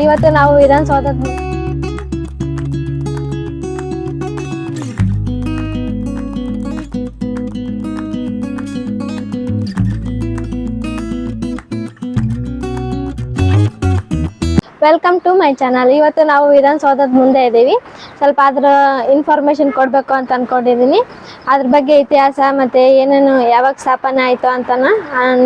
ಇವತ್ತು ನಾವು ವಿಧಾನಸೌಧದ ಮು- ವೆಲ್ಕಮ್ ಟು ಮೈ ಚಾನಲ್ ಇವತ್ತು ನಾವು ವಿಧಾನಸೌಧದ ಮುಂದೆ ಇದ್ದೀವಿ. ಸ್ವಲ್ಪ ಅದ್ರ ಇನ್ಫಾರ್ಮೇಶನ್ ಕೊಡಬೇಕು ಅಂತ ಅಂದ್ಕೊಂಡಿದ್ದೀನಿ ಅದ್ರ ಬಗ್ಗೆ ಇತಿಹಾಸ ಮತ್ತು ಏನೇನು ಯಾವಾಗ ಸ್ಥಾಪನೆ ಆಯಿತು ಅಂತನ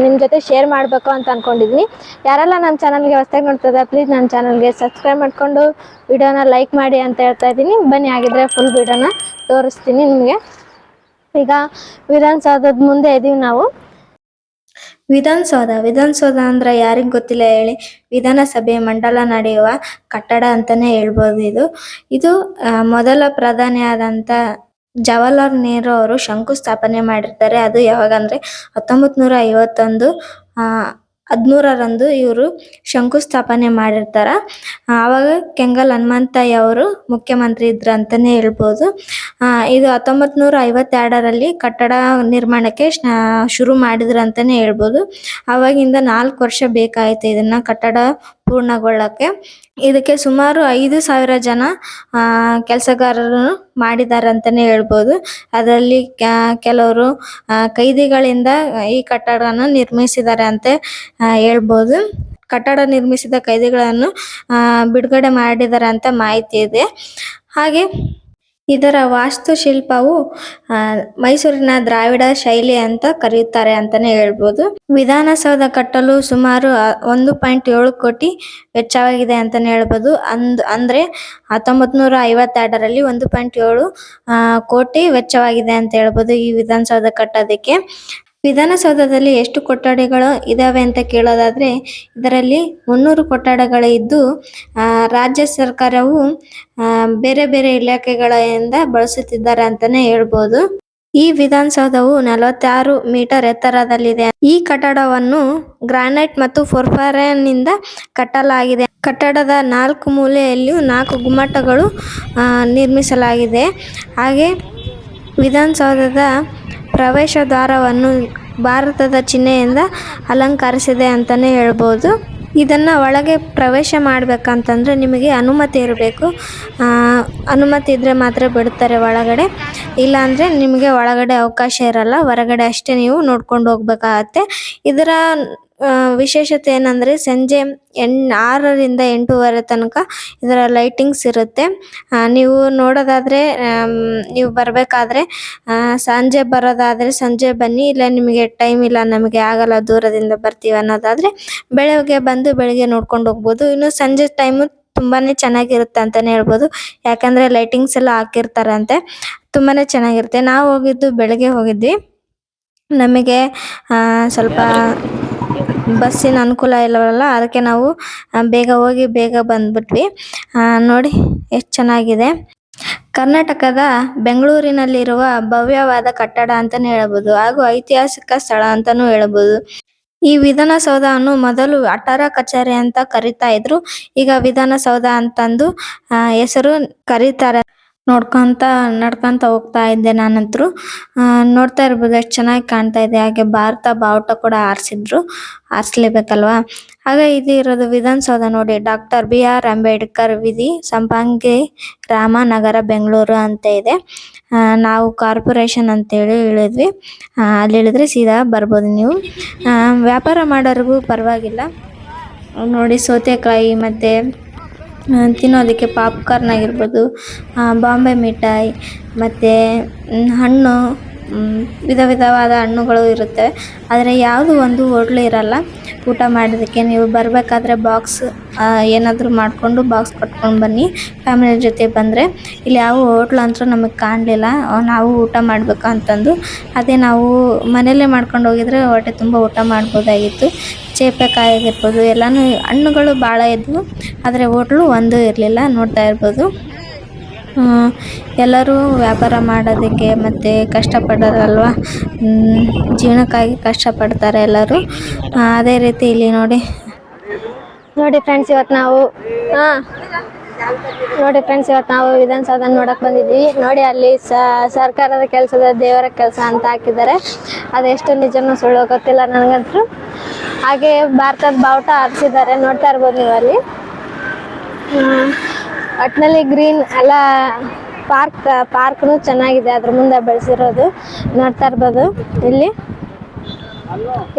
ನಿಮ್ಮ ಜೊತೆ ಶೇರ್ ಮಾಡಬೇಕು ಅಂತ ಅನ್ಕೊಂಡಿದ್ದೀನಿ ಯಾರೆಲ್ಲ ನಮ್ಮ ಚಾನಲ್ಗೆ ಹೊಸ್ದಾಗಿ ನೋಡ್ತದೆ ಪ್ಲೀಸ್ ನನ್ನ ಚಾನಲ್ಗೆ ಸಬ್ಸ್ಕ್ರೈಬ್ ಮಾಡಿಕೊಂಡು ವಿಡಿಯೋನ ಲೈಕ್ ಮಾಡಿ ಅಂತ ಹೇಳ್ತಾ ಇದ್ದೀನಿ ಬನ್ನಿ ಆಗಿದ್ರೆ ಫುಲ್ ವಿಡಿಯೋನ ತೋರಿಸ್ತೀನಿ ನಿಮಗೆ. ಈಗ ವಿಧಾನಸೌಧದ ಮುಂದೆ ಇದ್ದೀವಿ ನಾವು. ವಿಧಾನಸೌಧ ವಿಧಾನಸೌಧ ಅಂದ್ರೆ ಯಾರಿಗ್ ಗೊತ್ತಿಲ್ಲ ಹೇಳಿ? ವಿಧಾನಸಭೆ ಮಂಡಲ ನಡೆಯುವ ಕಟ್ಟಡ ಅಂತಾನೆ ಹೇಳ್ಬೋದು ಇದು. ಇದು ಆ, ಮೊದಲ ಆದಂತ ಜವಾಹರ್ಲಾಲ್ ನೆಹರು ಅವರು ಶಂಕುಸ್ಥಾಪನೆ ಮಾಡಿರ್ತಾರೆ. ಅದು ಯಾವಾಗ ಅಂದ್ರೆ ಹತ್ತೊಂಬತ್ ನೂರ ಐವತ್ತೊಂದು ಆ ಹದಿಮೂರರಂದು ಇವರು ಶಂಕುಸ್ಥಾಪನೆ ಮಾಡಿರ್ತಾರ. ಆವಾಗ ಕೆಂಗಲ್ ಹನುಮಂತಯ್ಯ ಅವರು ಮುಖ್ಯಮಂತ್ರಿ ಇದ್ರು ಅಂತಾನೆ ಹೇಳ್ಬೋದು. ಇದು ಹತ್ತೊಂಬತ್ ನೂರ ಐವತ್ತೆರಡರಲ್ಲಿ ಕಟ್ಟಡ ನಿರ್ಮಾಣಕ್ಕೆ ಶುರು ಮಾಡಿದ್ರು ಅಂತಾನೆ ಹೇಳ್ಬೋದು. ಆವಾಗಿಂದ ನಾಲ್ಕು ವರ್ಷ ಬೇಕಾಯಿತು ಇದನ್ನ ಕಟ್ಟಡ ಪೂರ್ಣಗೊಳ್ಳಕ್ಕೆ. ಇದಕ್ಕೆ ಸುಮಾರು ಐದು ಸಾವಿರ ಜನ ಕೆಲಸಗಾರರು ಮಾಡಿದ್ದಾರೆ ಅಂತಾನೆ ಹೇಳ್ಬೋದು. ಅದರಲ್ಲಿ ಕೆಲವರು ಕೈದಿಗಳಿಂದ ಈ ಕಟ್ಟಡನ ನಿರ್ಮಿಸಿದ್ದಾರೆ ಅಂತ ಹೇಳ್ಬೋದು. ಕಟ್ಟಡ ನಿರ್ಮಿಸಿದ ಕೈದಿಗಳನ್ನು ಬಿಡುಗಡೆ ಮಾಡಿದ್ದಾರೆ ಅಂತ ಮಾಹಿತಿ ಇದೆ. ಹಾಗೆ ಇದರ ವಾಸ್ತುಶಿಲ್ಪವು ಮೈಸೂರಿನ ದ್ರಾವಿಡ ಶೈಲಿ ಅಂತ ಕರೆಯುತ್ತಾರೆ ಅಂತಾನೆ ಹೇಳ್ಬೋದು. ವಿಧಾನಸೌಧ ಕಟ್ಟಲು ಸುಮಾರು ಒಂದು ಪಾಯಿಂಟ್ ಏಳು ಕೋಟಿ ವೆಚ್ಚವಾಗಿದೆ ಅಂತಾನೆ ಹೇಳ್ಬೋದು. ಅಂದ್, ಅಂದ್ರೆ ಹತ್ತೊಂಬತ್ ನೂರ ಐವತ್ತೆರಡರಲ್ಲಿ ಒಂದು ಪಾಯಿಂಟ್ ಏಳು ಕೋಟಿ ವೆಚ್ಚವಾಗಿದೆ ಅಂತ ಹೇಳ್ಬೋದು ಈ ವಿಧಾನಸೌಧ ಕಟ್ಟೋದಕ್ಕೆ. ವಿಧಾನಸೌಧದಲ್ಲಿ ಎಷ್ಟು ಕೊಠಡಿಗಳು ಇದಾವೆ ಅಂತ ಕೇಳೋದಾದ್ರೆ, ಇದರಲ್ಲಿ ಮುನ್ನೂರು ಕೊಠಡಗಳು ಇದ್ದು ರಾಜ್ಯ ಸರ್ಕಾರವು ಬೇರೆ ಬೇರೆ ಇಲಾಖೆಗಳಿಂದ ಬಳಸುತ್ತಿದ್ದಾರೆ ಅಂತಾನೆ ಹೇಳ್ಬೋದು. ಈ ವಿಧಾನಸೌಧವು ನಲವತ್ತಾರು ಮೀಟರ್ ಎತ್ತರದಲ್ಲಿದೆ. ಈ ಕಟ್ಟಡವನ್ನು ಗ್ರಾನೈಟ್ ಮತ್ತು ಫೋರ್ಫಾರನ್ನಿಂದ ಕಟ್ಟಲಾಗಿದೆ. ಕಟ್ಟಡದ ನಾಲ್ಕು ಮೂಲೆಯಲ್ಲಿಯೂ ನಾಲ್ಕು ಗುಮ್ಮಟಗಳು ನಿರ್ಮಿಸಲಾಗಿದೆ. ಹಾಗೆ ವಿಧಾನಸೌಧದ ಪ್ರವೇಶ ದ್ವಾರವನ್ನು ಭಾರತದ ಚಿಹ್ನೆಯಿಂದ ಅಲಂಕರಿಸಿದೆ ಅಂತಲೇ ಹೇಳ್ಬೋದು. ಇದನ್ನು ಒಳಗೆ ಪ್ರವೇಶ ಮಾಡಬೇಕಂತಂದ್ರೆ ನಿಮಗೆ ಅನುಮತಿ ಇರಬೇಕು. ಅನುಮತಿ ಇದ್ದರೆ ಮಾತ್ರ ಬಿಡ್ತಾರೆ ಒಳಗಡೆ. ಇಲ್ಲಾಂದರೆ ನಿಮಗೆ ಒಳಗಡೆ ಅವಕಾಶ ಇರಲ್ಲ. ಹೊರಗಡೆ ಅಷ್ಟೇ ನೀವು ನೋಡ್ಕೊಂಡು ಹೋಗ್ಬೇಕಾಗತ್ತೆ. ಇದರ ವಿಶೇಷತೆ ಏನಂದ್ರೆ ಸಂಜೆ ಎಣ್ ಆರರಿಂದ ಎಂಟೂವರೆ ತನಕ ಇದರ ಲೈಟಿಂಗ್ಸ್ ಇರುತ್ತೆ. ನೀವು ನೋಡೋದಾದ್ರೆ ನೀವು ಬರಬೇಕಾದ್ರೆ ಸಂಜೆ ಬರೋದಾದ್ರೆ ಸಂಜೆ ಬನ್ನಿ, ಇಲ್ಲ ನಿಮಗೆ ಟೈಮ್ ಇಲ್ಲ, ನಮಗೆ ಆಗಲ್ಲ ದೂರದಿಂದ ಬರ್ತೀವಿ ಅನ್ನೋದಾದ್ರೆ ಬೆಳಗ್ಗೆ ಬಂದು ಬೆಳಗ್ಗೆ ನೋಡ್ಕೊಂಡು ಹೋಗ್ಬೋದು. ಇನ್ನು ಸಂಜೆ ಟೈಮು ತುಂಬಾ ಚೆನ್ನಾಗಿರುತ್ತೆ ಅಂತಲೇ ಹೇಳ್ಬೋದು. ಯಾಕಂದರೆ ಲೈಟಿಂಗ್ಸ್ ಎಲ್ಲ ಹಾಕಿರ್ತಾರಂತೆ ತುಂಬಾ ಚೆನ್ನಾಗಿರುತ್ತೆ. ನಾವು ಹೋಗಿದ್ದು ಬೆಳಗ್ಗೆ ಹೋಗಿದ್ವಿ. ನಮಗೆ ಸ್ವಲ್ಪ ಬಸ್ಸಿನ ಅನುಕೂಲ ಇಲ್ಲವಲ್ಲ, ಅದಕ್ಕೆ ನಾವು ಬೇಗ ಹೋಗಿ ಬೇಗ ಬಂದ್ಬಿಟ್ವಿ. ನೋಡಿ ಎಷ್ಟು ಚೆನ್ನಾಗಿದೆ. ಕರ್ನಾಟಕದ ಬೆಂಗಳೂರಿನಲ್ಲಿರುವ ಭವ್ಯವಾದ ಕಟ್ಟಡ ಅಂತಾನೆ ಹೇಳಬಹುದು ಹಾಗೂ ಐತಿಹಾಸಿಕ ಸ್ಥಳ ಅಂತಾನೂ ಹೇಳಬಹುದು ಈ ವಿಧಾನಸೌಧವನ್ನು ಮೊದಲು ಅಟರ ಕಚೇರಿ ಅಂತ ಕರಿತಾ ಇದ್ರು, ಈಗ ವಿಧಾನಸೌಧ ಅಂತಂದು ಹೆಸರು ಕರೀತಾರೆ. ನೋಡ್ಕೊಂತ, ನಡ್ಕೊಂತ ಹೋಗ್ತಾ ಇದ್ದೆ ನಾನಂತರೂ ನೋಡ್ತಾ ಇರ್ಬೋದು ಎಷ್ಟು ಚೆನ್ನಾಗಿ ಕಾಣ್ತಾ ಇದೆ. ಹಾಗೆ ಭಾರತ ಬಾವುಟ ಕೂಡ ಹಾರಿಸಿದ್ರು ಹಾರಿಸ್ಲೇಬೇಕಲ್ವಾ ಹಾಗೆ ಇದು ಇರೋದು ವಿಧಾನಸೌಧ ನೋಡಿ. ಡಾಕ್ಟರ್ ಬಿ ಆರ್ ಅಂಬೇಡ್ಕರ್ ವಿಧಿ ಸಂಪಂಗಿ ರಾಮನಗರ ಬೆಂಗಳೂರು ಅಂತ ಇದೆ. ನಾವು ಕಾರ್ಪೊರೇಷನ್ ಅಂತೇಳಿ ಇಳಿದ್ವಿ ಹೇಳಿದ್ವಿ ಅಲ್ಲಿ ಹೇಳಿದ್ರೆ ಸೀದಾ ಬರ್ಬೋದು ನೀವು. ವ್ಯಾಪಾರ ಮಾಡೋರಿಗೂ ಪರವಾಗಿಲ್ಲ. ನೋಡಿ ಸೌತೆಕಾಯಿ ಮತ್ತು ತಿನ್ನೋದಕ್ಕೆ ಪಾಪ್ಕಾರ್ನ್ ಆಗಿರ್ಬೋದು ಬಾಂಬೆ ಮಿಠಾಯಿ, ಮತ್ತು ಹಣ್ಣು ವಿಧ ವಿಧವಾದ ಹಣ್ಣುಗಳು ಇರುತ್ತೆ. ಆದರೆ ಯಾವುದು ಒಂದು ಹೋಟ್ಲು ಇರಲ್ಲ, ಊಟ ಮಾಡೋದಕ್ಕೆ ನೀವು ಬರಬೇಕಾದ್ರೆ ಬಾಕ್ಸ್ ಏನಾದರೂ ಮಾಡಿಕೊಂಡು ಬಾಕ್ಸ್ ಕಟ್ಕೊಂಡು ಬನ್ನಿ ಫ್ಯಾಮಿಲಿ ಜೊತೆ ಬಂದರೆ. ಇಲ್ಲಿ ಯಾವ ಹೋಟ್ಲು ಅಂತೂ ನಮಗೆ ಕಾಣಲಿಲ್ಲ ನಾವು ಊಟ ಮಾಡಬೇಕು ಅಂತಂದು. ಅದೇ ನಾವು ಮನೆಯಲ್ಲೇ ಮಾಡ್ಕೊಂಡು ಹೋಗಿದ್ರೆ ಹೊಟ್ಟೆ ತುಂಬ ಊಟ ಮಾಡ್ಬೋದಾಗಿತ್ತು. ಚೇಪೆಕಾಯಿ ಆಗಿರ್ಬೋದು, ಎಲ್ಲನೂ ಹಣ್ಣುಗಳು ಭಾಳ ಇದ್ವು, ಆದರೆ ಹೋಟ್ಲು ಒಂದು ಇರಲಿಲ್ಲ, ನೋಡ್ತಾ ಇರ್ಬೋದು. ಎಲ್ಲರೂ ವ್ಯಾಪಾರ ಮಾಡೋದಕ್ಕೆ ಮತ್ತು ಕಷ್ಟಪಡೋರಲ್ವ? ಜೀವನಕ್ಕಾಗಿ ಕಷ್ಟಪಡ್ತಾರೆ ಎಲ್ಲರೂ. ಅದೇ ರೀತಿ ಇಲ್ಲಿ ನೋಡಿ. ನೋಡಿ ಫ್ರೆಂಡ್ಸ್ ಇವತ್ತು ನಾವು ಹಾಂ ನೋಡಿ ಫ್ರೆಂಡ್ಸ್ ಇವತ್ತು ನಾವು ವಿಧಾನಸೌಧ ನೋಡಕ್ ಬಂದಿದ್ವಿ. ನೋಡಿ ಅಲ್ಲಿ ಸರ್ಕಾರದ ಕೆಲಸದ ದೇವರ ಕೆಲಸ ಅಂತ ಹಾಕಿದ್ದಾರೆ. ಅದೆಷ್ಟು ನಿಜನೂ ಸುಳ್ಳು ಗೊತ್ತಿಲ್ಲ ನನಗಂತೂ. ಹಾಗೆ ಭಾರತದ ಬಾವುಟ ಹಾರಿಸಿದ್ದಾರೆ. ನೋಡ್ತಾ ಇರ್ಬೋದು ನೀವು ಅಲ್ಲಿ. ಒಟ್ಟಿನಲ್ಲಿ ಗ್ರೀನ್ ಎಲ್ಲ ಪಾರ್ಕ್, ಪಾರ್ಕ್ನು ಚೆನ್ನಾಗಿದೆ ಅದ್ರ ಮುಂದೆ ಬೆಳೆಸಿರೋದು. ನೋಡ್ತಾ ಇರ್ಬೋದು ಇಲ್ಲಿ.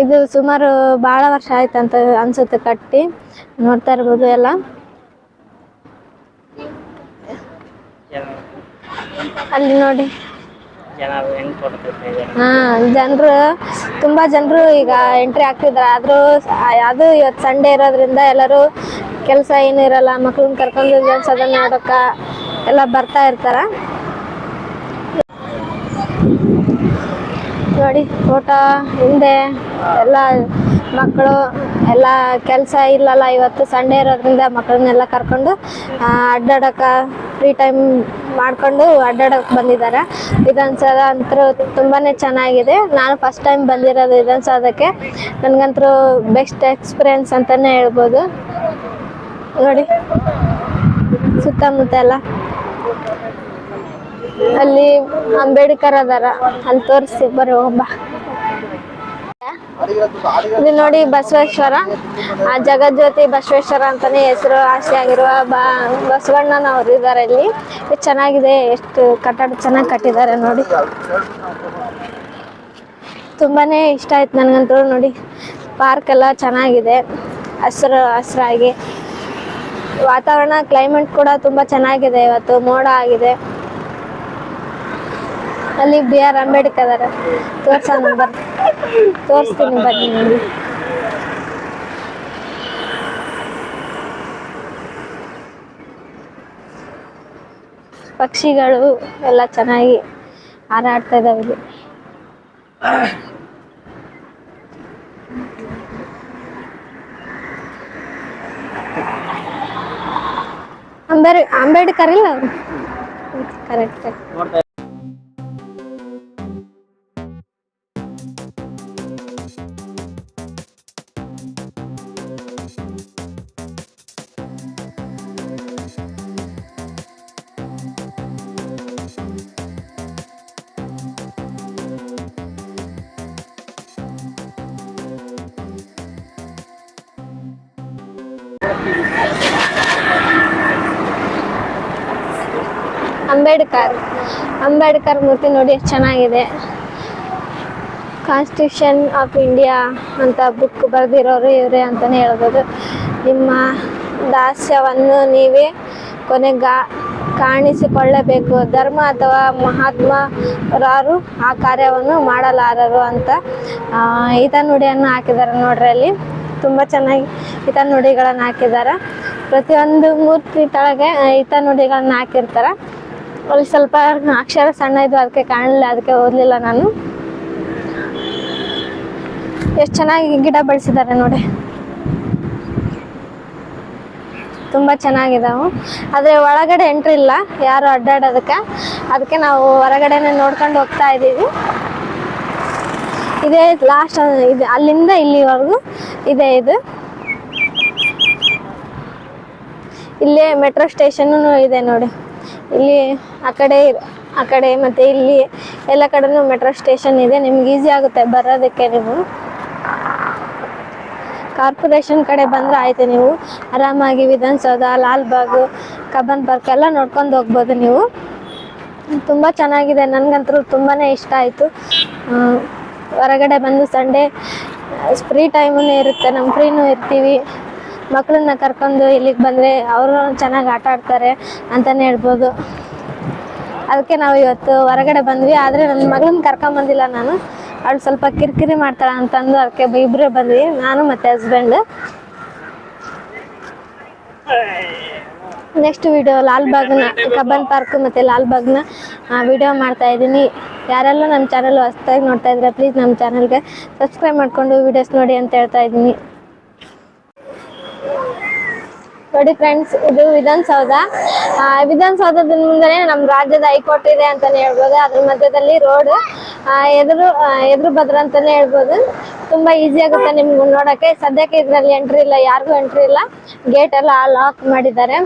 ಇದು ಸುಮಾರು ಭಾಳ ವರ್ಷ ಆಯ್ತಂತ ಅನ್ಸುತ್ತೆ ಕಟ್ಟಿ. ನೋಡ್ತಾ ಇರ್ಬೋದು ಎಲ್ಲ. ಅಲ್ಲಿ ನೋಡಿ. ಹಾ, ಜನರು ತುಂಬಾ ಜನರು ಈಗ ಎಂಟ್ರಿ ಆಗ್ತಿದ್ದಾರೆ ಆದ್ರೂ ಅದು ಇವತ್ತು ಸಂಡೆ ಇರೋದ್ರಿಂದ ಎಲ್ಲರೂ ಕೆಲಸ ಏನು ಇರಲ್ಲ, ಮಕ್ಳನ್ನ ಕರ್ಕೊಂಡು ಜನ್ಸದ ನೋಡಕ್ಕ ಎಲ್ಲ ಬರ್ತಾ ಇರ್ತಾರ. ನೋಡಿ ಫೋಟೋ ಹಿಂದೆ ಎಲ್ಲ ಮಕ್ಕಳು ಎಲ್ಲ ಕೆಲಸ ಇಲ್ಲಲ್ಲ ಇವತ್ತು ಸಂಡೆ ಇರೋದ್ರಿಂದ ಮಕ್ಕಳನ್ನೆಲ್ಲ ಕರ್ಕೊಂಡು ಅಡ್ಡಾಡಕ ಫ್ರೀ ಟೈಮ್ ಮಾಡ್ಕೊಂಡು ಅಡ್ಡಾಡಕ್ ಬಂದಿದ್ದಾರೆ. ವಿಧಾನಸೌಧ ಅಂತೂ ತುಂಬಾನೇ ಚೆನ್ನಾಗಿದೆ. ನಾನು ಫಸ್ಟ್ ಟೈಮ್ ಬಂದಿರೋದು ವಿಧಾನಸೌಧಕ್ಕೆ ನನಗಂತೂ ಬೆಸ್ಟ್ ಎಕ್ಸ್ಪೀರಿಯನ್ಸ್ ಅಂತಾನೆ ಹೇಳ್ಬೋದು. ನೋಡಿ, ಸುತ್ತಮುತ್ತ ಎಲ್ಲ. ಅಲ್ಲಿ ಅಂಬೇಡ್ಕರ್ ಅದಾರ. ಅಲ್ಲಿ ತೋರಿಸಿ, ಬರೋ ಒಬ್ಬ ಇದು ನೋಡಿ ಬಸವೇಶ್ವರ. ಆ ಜಗಜ್ಯೋತಿ ಬಸವೇಶ್ವರ ಅಂತಾನೆ ಹೆಸರು ಆಸೆ ಆಗಿರುವ ಬ ಬಸವಣ್ಣನವರು ಇದ್ದಾರೆ ಇಲ್ಲಿ. ಚೆನ್ನಾಗಿದೆ, ಎಷ್ಟು ಕಟ್ಟಡ ಚೆನ್ನಾಗಿ ಕಟ್ಟಿದ್ದಾರೆ ನೋಡಿ. ತುಂಬಾನೇ ಇಷ್ಟ ಆಯ್ತು ನನಗಂತೂ ನೋಡಿ. ಪಾರ್ಕ್ ಎಲ್ಲ ಚೆನ್ನಾಗಿದೆ, ಹಸಿರು, ಹಸಿರಾಗಿ. ವಾತಾವರಣ ಕ್ಲೈಮೇಟ್ ಕೂಡ ತುಂಬಾ ಚೆನ್ನಾಗಿದೆ ಇವತ್ತು, ಮೋಡ ಆಗಿದೆ. ಅಲ್ಲಿ ಬಿ ಆರ್ ಅಂಬೇಡ್ಕರ್ ಅದಾರ. ತೋರ್ಸೋಣ ಬರ್ರಿ ತೋರಿಸ್ತೀನಿ ಬನ್ನಿ ಪಕ್ಷಿಗಳು ಎಲ್ಲ ಚೆನ್ನಾಗಿ ಹಾರಾಡ್ತಾ ಇದಾವೆ ಇಲ್ಲಿ. ಅಂಬೇಡ್ ಅಂಬೇಡ್ಕರ್ ಇಲ್ಲ ಅವರು? ಕರೆಕ್ಟ್ ಅಂಬೇಡ್ಕರ್. ಅಂಬೇಡ್ಕರ್ ಮೂರ್ತಿ ನೋಡಿ ಚೆನ್ನಾಗಿದೆ. ಕಾನ್ಸ್ಟಿಟ್ಯೂಷನ್ ಆಫ್ ಇಂಡಿಯಾ ಅಂತ ಬುಕ್ ಬರೆದಿರೋರು ಇವರೇ ಅಂತಲೇ ಹೇಳ್ಬೋದು. ನಿಮ್ಮ ದಾಸ್ಯವನ್ನು ನೀವೇ ಕೊನೆಗಾ ಕಾಣಿಸಿಕೊಳ್ಳಬೇಕು. ಧರ್ಮ ಅಥವಾ ಮಹಾತ್ಮರಾರು ಆ ಕಾರ್ಯವನ್ನು ಮಾಡಲಾರರು ಅಂತ ಈತ ನುಡಿಯನ್ನು ಹಾಕಿದ್ದಾರೆ ನೋಡ್ರಿ ಅಲ್ಲಿ. ತುಂಬ ಚೆನ್ನಾಗಿ ಈತ ನುಡಿಗಳನ್ನು ಹಾಕಿದ್ದಾರೆ. ಪ್ರತಿಯೊಂದು ಮೂರ್ತಿ ತಳಗೆ ಈತ ನುಡಿಗಳನ್ನು ಹಾಕಿರ್ತಾರೆ. ಅಲ್ಲಿ ಸ್ವಲ್ಪ ಅಕ್ಷರ ಸಣ್ಣ ಇದ್ವು ಅದಕ್ಕೆ ಕಾಣಲಿಲ್ಲ, ಅದಕ್ಕೆ ಓದಲಿಲ್ಲ ನಾನು. ಎಷ್ಟು ಚೆನ್ನಾಗಿ ಗಿಡ ಬೆಳೆಸಿದ್ದಾರೆ ನೋಡಿ. ತುಂಬ ಚೆನ್ನಾಗಿದಾವು. ಆದರೆ ಒಳಗಡೆ ಎಂಟ್ರಿ ಇಲ್ಲ, ಯಾರು ಅಡ್ಡಾಡೋದಕ್ಕೆ. ಅದಕ್ಕೆ ನಾವು ಹೊರಗಡೆನೆ ನೋಡ್ಕೊಂಡು ಹೋಗ್ತಾ ಇದ್ದೀವಿ. ಇದೇ ಲಾಸ್ಟ್ ಇದೆ ಅಲ್ಲಿಂದ ಇಲ್ಲಿವರೆಗೂ ಇದೆ ಇದು. ಇಲ್ಲೇ ಮೆಟ್ರೋ ಸ್ಟೇಷನ್ನು ಇದೆ ನೋಡಿ. ಇಲ್ಲಿ ಆ ಕಡೆ ಆ ಕಡೆ ಮತ್ತು ಇಲ್ಲಿ ಎಲ್ಲ ಕಡೆನೂ ಮೆಟ್ರೋ ಸ್ಟೇಷನ್ ಇದೆ. ನಿಮ್ಗೆ ಈಸಿ ಆಗುತ್ತೆ ಬರೋದಕ್ಕೆ ನೀವು. ಕಾರ್ಪೊರೇಷನ್ ಕಡೆ ಬಂದರೆ ಆಯಿತು ನೀವು. ಆರಾಮಾಗಿ ವಿಧಾನಸೌಧ, ಲಾಲ್ಬಾಗ್, ಕಬ್ಬನ್ ಪಾರ್ಕ್ ಎಲ್ಲ ನೋಡ್ಕೊಂಡು ಹೋಗ್ಬೋದು ನೀವು. ತುಂಬ ಚೆನ್ನಾಗಿದೆ. ನನಗಂತೂ ತುಂಬಾ ಇಷ್ಟ ಆಯಿತು. ಹೊರಗಡೆ ಬಂದು ಸಂಡೇ ಫ್ರೀ ಟೈಮೂ ಇರುತ್ತೆ. ನಮ್ಮ ಫ್ರೀನೂ ಇರ್ತೀವಿ. ಮಕ್ಕಳನ್ನ ಕರ್ಕೊಂಡು ಇಲ್ಲಿಗೆ ಬಂದರೆ ಅವರು ಚೆನ್ನಾಗಿ ಆಟ ಆಡ್ತಾರೆ ಅಂತಲೇ ಹೇಳ್ಬೋದು. ಅದಕ್ಕೆ ನಾವು ಇವತ್ತು ಹೊರಗಡೆ ಬಂದ್ವಿ. ಆದರೆ ನನ್ನ ಮಗಳನ್ನ ಕರ್ಕೊಂಬಂದಿಲ್ಲ ನಾನು. ಅವಳು ಸ್ವಲ್ಪ ಕಿರಿಕಿರಿ ಮಾಡ್ತಾಳೆ ಅಂತಂದು ಅದಕ್ಕೆ ಇಬ್ಬರೇ ಬಂದ್ವಿ. ನಾನು ಮತ್ತು ಹಸ್ಬೆಂಡ್ ನೆಕ್ಸ್ಟ್ ವಿಡಿಯೋ ಲಾಲ್ಬಾಗ್ನ ಕಬ್ಬನ್ ಪಾರ್ಕ್ ಮತ್ತು ಲಾಲ್ಬಾಗ್ನ ವಿಡಿಯೋ ಮಾಡ್ತಾ ಇದ್ದೀನಿ. ಯಾರೆಲ್ಲ ನಮ್ಮ ಚಾನಲ್ ಹೊಸ್ತಾಗಿ ನೋಡ್ತಾ ಇದ್ರೆ ಪ್ಲೀಸ್ ನಮ್ಮ ಚಾನಲ್ಗೆ ಸಬ್ಸ್ಕ್ರೈಬ್ ಮಾಡಿಕೊಂಡು ವಿಡಿಯೋಸ್ ನೋಡಿ ಅಂತ ಹೇಳ್ತಾ ಇದ್ದೀನಿ. ನೋಡಿ ಫ್ರೆಂಡ್ಸ್ ಇದು ವಿಧಾನಸೌಧ. ವಿಧಾನಸೌಧದ ಮುಂದೆನೆ ನಮ್ಮ ರಾಜ್ಯದ ಹೈಕೋರ್ಟ್ ಇದೆ ಅಂತಾನೆ ಹೇಳ್ಬೋದು. ಅದ್ರ ಮಧ್ಯದಲ್ಲಿ ರೋಡ್ ಎದುರು ಎದುರು ಭದ್ರ ಅಂತಾನೆ ಹೇಳ್ಬೋದು. ತುಂಬಾ ಈಸಿ ಆಗುತ್ತೆ ನಿಮ್ಗೆ ನೋಡಕ್ಕೆ. ಸದ್ಯಕ್ಕೆ ಇದ್ರಲ್ಲಿ ಎಂಟ್ರಿ ಇಲ್ಲ, ಯಾರಿಗೂ ಎಂಟ್ರಿ ಇಲ್ಲ. ಗೇಟ್ ಎಲ್ಲ ಲಾಕ್ ಮಾಡಿದ್ದಾರೆ.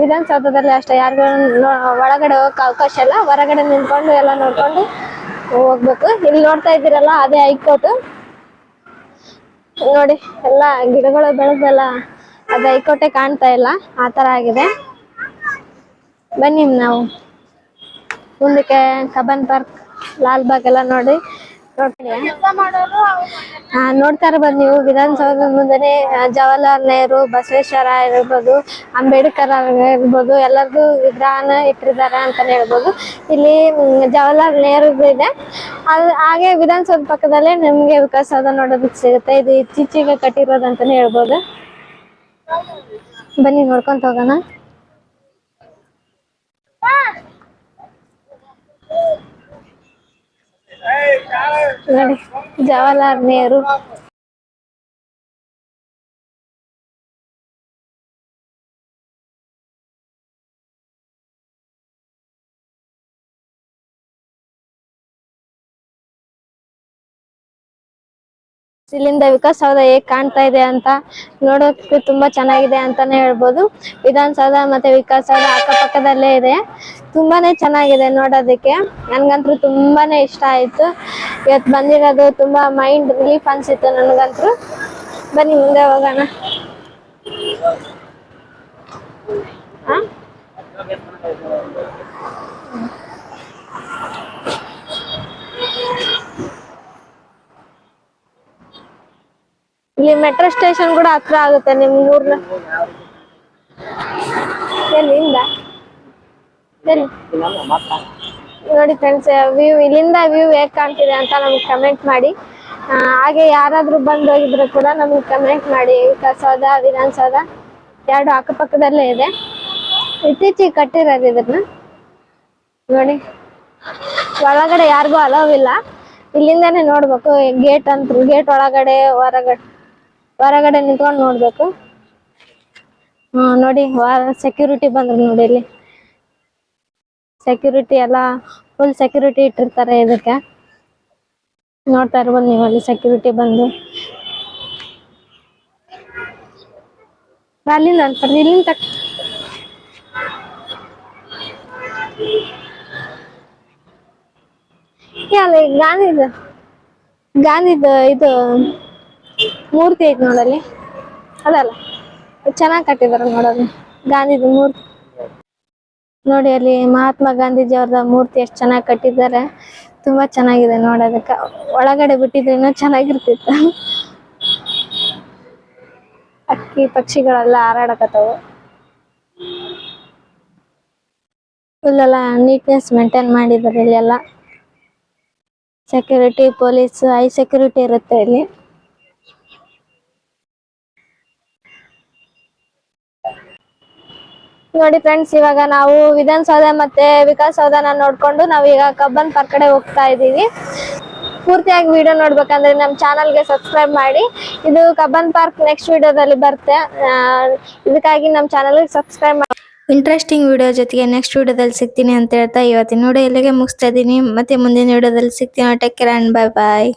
ವಿಧಾನಸೌಧದಲ್ಲಿ ಅಷ್ಟೇ, ಯಾರಿಗೂ ಒಳಗಡೆ ಹೋಗಕ್ಕೆ ಅವಕಾಶ ಇಲ್ಲ. ಹೊರಗಡೆ ನಿಂತ್ಕೊಂಡು ಎಲ್ಲ ನೋಡ್ಕೊಂಡು ಹೋಗ್ಬೇಕು. ಇಲ್ಲಿ ನೋಡ್ತಾ ಇದ್ದೀರಲ್ಲ, ಅದೇ ಹೈಕೋರ್ಟ್. ನೋಡಿ, ಎಲ್ಲ ಗಿಡಗಳು ಬೆಳೆದೆಲ್ಲ. ಅದು ಹೈಕೋಟೆ ಕಾಣ್ತಾ ಇಲ್ಲ. ಆ ಥರ ಆಗಿದೆ. ಬನ್ನಿ ನಾವು. ಮುಂದಕ್ಕೆ ಕಬನ್ ಪಾರ್ಕ್ ಲಾಲ್ಬಾಗ್ ಎಲ್ಲ ನೋಡಿ ನೋಡ್ತೀವಿ ಹಾ ನೋಡ್ತಾ ಇರ್ಬೋದು ನೀವು. ವಿಧಾನಸೌಧ ಮುಂದೆನೆ ಜವಾಹರ್ಲಾಲ್ ನೆಹರು, ಬಸವೇಶ್ವರ ಇರ್ಬೋದು, ಅಂಬೇಡ್ಕರ್ ಇರ್ಬೋದು ಎಲ್ಲರದು ವಿಗ್ರಹನ ಇಟ್ಟಿದ್ದಾರೆ ಅಂತಾನೆ ಹೇಳ್ಬೋದು. ಇಲ್ಲಿ ಜವಾಹರ್ಲಾಲ್ ನೆಹರು ಇದೆ. ಹಾಗೆ ವಿಧಾನಸೌಧ ಪಕ್ಕದಲ್ಲೇ ನಿಮ್ಗೆ ವಿಕಾಸಸೌಧ ನೋಡೋದಕ್ಕೆ ಸಿಗುತ್ತೆ. ಇದು ಇತ್ತೀಚೆಗೆ ಕಟ್ಟಿರೋದು ಅಂತಾನೆ ಹೇಳ್ಬೋದು. ಬನ್ನಿ ನೋಡ್ಕೊಂತ ಹೋಗೋಣ. ನೋಡಿ ಜವಾಹರ್ಲಾಲ್ ನೆಹರು ಇಲ್ಲಿಂದ ವಿಕಾಸಸೌಧ ಹೇಗ್ ಕಾಣ್ತಾ ಇದೆ ಅಂತ ನೋಡೋಕೆ ತುಂಬಾ ಚೆನ್ನಾಗಿದೆ ಅಂತಾನೆ ಹೇಳ್ಬೋದು. ವಿಧಾನಸೌಧ ಮತ್ತೆ ವಿಕಾಸಸೌಧ ಅಕ್ಕಪಕ್ಕದಲ್ಲೇ ಇದೆ. ತುಂಬಾನೇ ಚೆನ್ನಾಗಿದೆ ನೋಡೋದಕ್ಕೆ. ನನ್ಗಂತೂ ತುಂಬಾನೇ ಇಷ್ಟ ಆಯ್ತು. ಇವತ್ತು ಬಂದಿರೋದು ತುಂಬಾ ಮೈಂಡ್ ರಿಲೀಫ್ ಅನ್ಸಿತ್ತು ನನಗಂತೂ. ಬನ್ನಿ ಮುಂದೆ ಹೋಗೋಣ. ಹಾ ಇಲ್ಲಿ ಮೆಟ್ರೋ ಸ್ಟೇಷನ್ ಕೂಡ ಹತ್ರ ಆಗುತ್ತೆ ನಿಮ್ ಊರ್ನ. ಎಲ್ಲಿಂದ ಎಲ್ಲಿ? ನೋಡಿ ಫ್ರೆಂಡ್ಸ್ ವ್ಯೂ ಇಲ್ಲಿಂದ ವ್ಯೂ ಹೇಗ್ ಕಾಣ್ತಿದೆ ಅಂತ ನಮ್ಗೆ ಕಮೆಂಟ್ ಮಾಡಿ. ಹಾಗೆ ಯಾರಾದ್ರೂ ಬಂದು ಹೋಗಿದ್ರು ಕೂಡ ನಮ್ಗೆ ಕಮೆಂಟ್ ಮಾಡಿ. ವಿಕಾಸಸೌಧ ವಿಧಾನಸೌಧ ಎರಡು ಅಕ್ಕಪಕ್ಕದಲ್ಲೇ ಇದೆ. ಇತ್ತೀಚೆಗೆ ಕಟ್ಟಿರೋದು ಇದನ್ನ. ನೋಡಿ. ಒಳಗಡೆ ಯಾರಿಗೂ ಅಲೋವಿಲ್ಲ ಇಲ್ಲ. ಇಲ್ಲಿಂದಾನೇ ನೋಡ್ಬೇಕು ಗೇಟ್ ಅಂತ ಗೇಟ್ ಒಳಗಡೆ, ಹೊರಗಡೆ. ಹೊರಗಡೆ ನಿಂತ್ಕೊಂಡು ನೋಡ್ಬೇಕು. ಹ್ಮ್, ನೋಡಿ ಸೆಕ್ಯೂರಿಟಿ ಬಂದ್ರು ನೋಡಿ ಇಲ್ಲಿ. ಸೆಕ್ಯೂರಿಟಿ ಎಲ್ಲ ಫುಲ್ ಸೆಕ್ಯೂರಿಟಿ ಇಟ್ಟಿರ್ತಾರೆ ಇದಕ್ಕೆ. ನೋಡ್ತಾ ಇರ್ಬೋದು ನೀವು ಅಲ್ಲಿ ಸೆಕ್ಯೂರಿಟಿ ಬಂದು. ಅಲ್ಲಿಂದ ಅಂತಾರೆ ಇಲ್ಲಿಂದ ತಕ್ಕ ಅಲ್ಲ ಗಾಂಧಿದ ಗಾಂಧಿದ ಇದು ಮೂರ್ತಿ ಐತಿ ನೋಡಲ್ಲಿ. ಅದಲ್ಲ. ಚೆನ್ನಾಗಿ ಕಟ್ಟಿದಾರೆ ನೋಡೋದು ಗಾಂಧೀಜಿ ಮೂರ್ತಿ. ನೋಡಿ ಅಲ್ಲಿ ಮಹಾತ್ಮ ಗಾಂಧೀಜಿ ಅವ್ರದ ಮೂರ್ತಿ ಎಷ್ಟು ಚೆನ್ನಾಗಿ ಕಟ್ಟಿದ್ದಾರೆ. ತುಂಬಾ ಚೆನ್ನಾಗಿದೆ ನೋಡೋದಕ್ಕೆ ಒಳಗಡೆ ಬಿಟ್ಟಿದ್ರೆ ಇನ್ನೂ ಚೆನ್ನಾಗಿರ್ತಿತ್ತು. ಅಕ್ಕಿ ಪಕ್ಷಿಗಳೆಲ್ಲ ಹಾರಾಡಕತ್ತವು. ಇಲ್ಲೆಲ್ಲ ನೀಟ್ನೆಸ್ ಮೇಂಟೈನ್ ಮಾಡಿದ್ದಾರೆ ಇಲ್ಲೆಲ್ಲ. ಸೆಕ್ಯೂರಿಟಿ ಪೊಲೀಸ್ ಹೈ ಸೆಕ್ಯೂರಿಟಿ ಇರುತ್ತೆ ಇಲ್ಲಿ. ನೋಡಿ ಫ್ರೆಂಡ್ಸ್ ಇವಾಗ ನಾವು ವಿಧಾನಸೌಧ ಮತ್ತೆ ವಿಕಾಸಸೌಧನ ನೋಡ್ಕೊಂಡು ನಾವು ಈಗ ಕಬ್ಬನ್ ಪಾರ್ಕ್ ಕಡೆ ಹೋಗ್ತಾ ಇದೀವಿ ಪೂರ್ತಿಯಾಗಿ ವಿಡಿಯೋ ನೋಡ್ಬೇಕಂದ್ರೆ ನಮ್ಮ ಚಾನಲ್ಗೆ ಸಬ್ಸ್ಕ್ರೈಬ್ ಮಾಡಿ. ಇದು ಕಬ್ಬನ್ ಪಾರ್ಕ್ ನೆಕ್ಸ್ಟ್ ವಿಡಿಯೋದಲ್ಲಿ ಬರುತ್ತೆ. ಇದಕ್ಕಾಗಿ ನಮ್ಮ ಚಾನಲ್ಗೆ ಸಬ್ಸ್ಕ್ರೈಬ್ ಮಾಡಿ. ಇಂಟ್ರೆಸ್ಟಿಂಗ್ ವಿಡಿಯೋ ಜೊತೆಗೆ ನೆಕ್ಸ್ಟ್ ವಿಡಿಯೋದಲ್ಲಿ ಸಿಗ್ತೀನಿ ಅಂತ ಹೇಳ್ತಾ ಇವತ್ತಿನ ನೋಡಿ ಇಲ್ಲಿಗೆ ಮುಗಿಸ್ತಾ ಇದ್ದೀನಿ. ಮತ್ತೆ ಮುಂದಿನ ವಿಡಿಯೋದಲ್ಲಿ ಸಿಗ್ತೀನಿ. Take care and bye bye